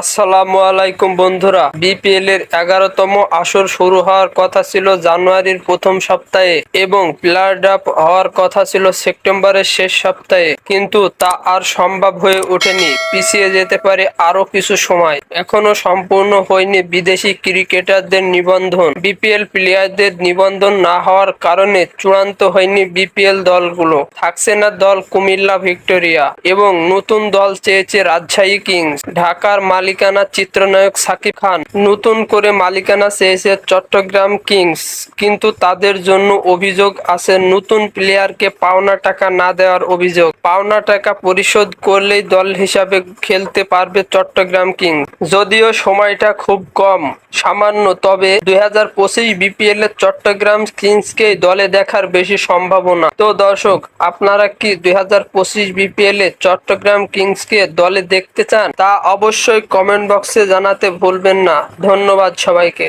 আসসালামু আলাইকুম বন্ধুরা। বিপিএল এর এগারোতম আসর শুরু হওয়ার কথা ছিল জানুয়ারির প্রথম সপ্তাহে এবং প্লেয়ার হওয়ার কথা ছিল সেপ্টেম্বরের শেষ সপ্তাহে। কিন্তু তা আর সম্ভব হয়ে ওঠেনি। পিছিয়ে যেতে পারে আরও কিছু সময়। এখনও সম্পূর্ণ হয়নি বিদেশি ক্রিকেটারদের নিবন্ধন। বিপিএল প্লেয়ারদের নিবন্ধন না হওয়ার কারণে চূড়ান্ত হয়নি বিপিএল দলগুলো। থাকছে না দল কুমিল্লা ভিক্টোরিয়া এবং নতুন দল চেয়েছে রাজশাহী কিংস। ঢাকার মালিকানা চিত্রনায়ক সাকিব খান। নতুন করে মালিকানা চেয়েছে চট্টগ্রাম কিংস। কিন্তু তাদের জন্য অভিযোগ আছে, নতুন প্লেয়ারকে পাওনা টাকা না দেওয়ার অভিযোগ। পাওনা টাকা পরিশোধ করলেই দল হিসাবে খেলতে পারবে চট্টগ্রাম কিংস। যদিও সময়টা খুব কম, সামান্য, তবে দুই হাজার পঁচিশ বিপিএল এর চট্টগ্রাম কিংসকে দলে দেখার বেশি সম্ভাবনা। তো দর্শক, আপনারা কি দুই হাজার পঁচিশ বিপিএল এ চট্টগ্রাম কিংসকে দলে দেখতে চান? তা অবশ্যই কমেন্ট বক্সে জানাতে ভুলবেন না। ধন্যবাদ সবাইকে।